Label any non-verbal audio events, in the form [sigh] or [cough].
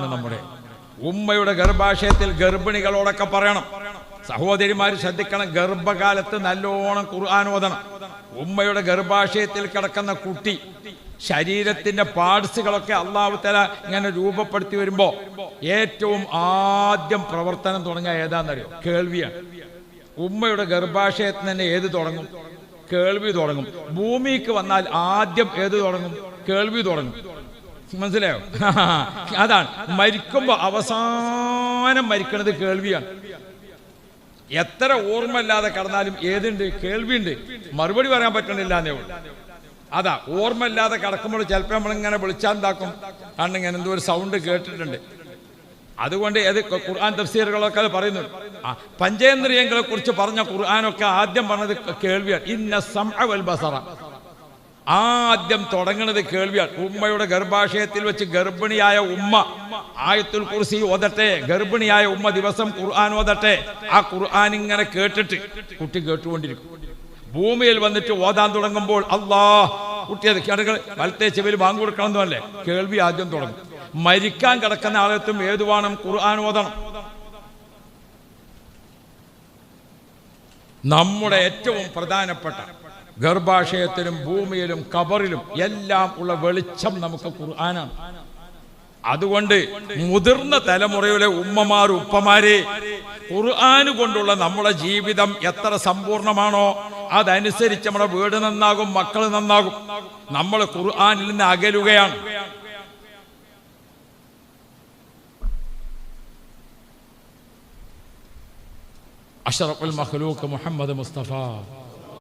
നമ്മുടെ ഉമ്മയുടെ ഗർഭാശയത്തിൽ ഗർഭിണികളോടൊക്കെ പറയണം. സഹോദരിമാര് ശ്രദ്ധിക്കണം ഗർഭകാലത്ത് നല്ലോണം ഖുർആൻ ഓതണം. ഉമ്മയുടെ ഗർഭാശയത്തിൽ കിടക്കുന്ന കുട്ടി ശരീരത്തിന്റെ പാർട്സുകളൊക്കെ അള്ളാഹു തല ഇങ്ങനെ രൂപപ്പെടുത്തി വരുമ്പോ ഏറ്റവും ആദ്യം പ്രവർത്തനം തുടങ്ങിയ ഏതാണെന്നറിയോ കേൾവിയാണ്. ഉമ്മയുടെ ഗർഭാശയത്തിൽ തന്നെ ഏത് തുടങ്ങും? കേൾവി തുടങ്ങും. ഭൂമിക്ക് വന്നാൽ ആദ്യം ഏത് തുടങ്ങും? കേൾവി തുടങ്ങും. മനസ്സിലായോ? [laughs] അതാണ്. മരിക്കുമ്പോൾ അവസാനം മരിക്കുന്നത് കേൾവിയാണ്. എത്ര ഓർമ്മയില്ലാതെ കടന്നാലും ഏതുണ്ട്? കേൾവിയുണ്ട്. മറുപടി പറയാൻ പറ്റണില്ല എന്നേ ഉള്ളൂ. അതാ ഓർമ്മയില്ലാതെ കിടക്കുമ്പോൾ ചിലപ്പോൾ നമ്മളിങ്ങനെ വിളിച്ചാൽ എന്താക്കും? കാരണം ഇങ്ങനെ എന്തോ ഒരു സൗണ്ട് കേട്ടിട്ടുണ്ട്. അതുകൊണ്ട് ഏത് ഖുർആൻ തഫ്സീറുകളൊക്കെ അത് പറയുന്നു ആ പഞ്ചേന്ദ്രിയങ്ങളെ കുറിച്ച് പറഞ്ഞ ഖുർആാനൊക്കെ ആദ്യം പറഞ്ഞത് കേൾവിയാണ്. ഇന്ന സം ബസറ. ആദ്യം തുടങ്ങുന്നത് കേൾവിയാണ്. ഉമ്മയുടെ ഗർഭാശയത്തിൽ വെച്ച് ഗർഭിണിയായ ഉമ്മ ആയത്തുൽ കുർസി ഓതട്ടെ ഗർഭിണിയായ ഉമ്മ ദിവസം ഖുർആൻ ഓതട്ടെ. ആ ഖുർആൻ ഇങ്ങനെ കേട്ടിട്ട് കുട്ടി കേട്ടുകൊണ്ടിരിക്കും. ഭൂമിയിൽ വന്നിട്ട് ഓതാൻ തുടങ്ങുമ്പോൾ അള്ളാ കുട്ടി അത് കിടകൾ വലത്തെ ചെവിയിൽ കൊടുക്കണം എന്നല്ലേ കേൾവി ആദ്യം തുടങ്ങും. മരിക്കാൻ കിടക്കുന്ന ആളെത്തും ഏതു വേണം? ഖുർആൻ ഓതണം. നമ്മുടെ ഏറ്റവും പ്രധാനപ്പെട്ട ഗർഭാശയത്തിലും ഭൂമിയിലും കബറിലും എല്ലാം ഉള്ള വെളിച്ചം നമുക്ക് ഖുർആനാണ്. അതുകൊണ്ട് മുതിർന്ന തലമുറയിലെ ഉമ്മമാർ ഉപ്പമാരെ ഖുർആന് കൊണ്ടുള്ള നമ്മുടെ ജീവിതം എത്ര സമ്പൂർണമാണോ അതനുസരിച്ച് നമ്മുടെ വീട് നന്നാകും മക്കൾ നന്നാകും. നമ്മൾ ഖുർആനിൽ നിന്ന് അകലുകയാണ്. അഷറഫുൽ മഹ്ലൂക്ക് മുഹമ്മദ് മുസ്തഫ.